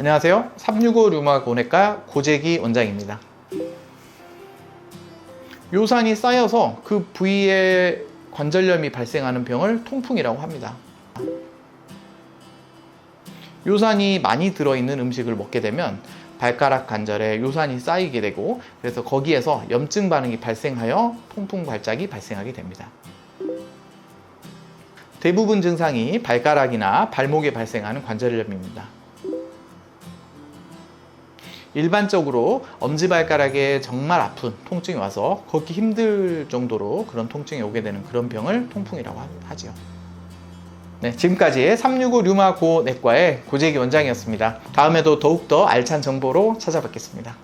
안녕하세요. 365 류마 고내과 고재기 원장입니다. 요산이 쌓여서 그 부위에 관절염이 발생하는 병을 통풍이라고 합니다. 요산이 많이 들어있는 음식을 먹게 되면 발가락 관절에 요산이 쌓이게 되고 그래서 거기에서 염증 반응이 발생하여 통풍 발작이 발생하게 됩니다. 대부분 증상이 발가락이나 발목에 발생하는 관절염입니다. 일반적으로 엄지발가락에 정말 아픈 통증이 와서 걷기 힘들 정도로 그런 통증이 오게 되는 그런 병을 통풍이라고 하- 하지요. 네, 지금까지 365 류마 고 내과의 고재기 원장이었습니다. 다음에도 더욱더 알찬 정보로 찾아뵙겠습니다.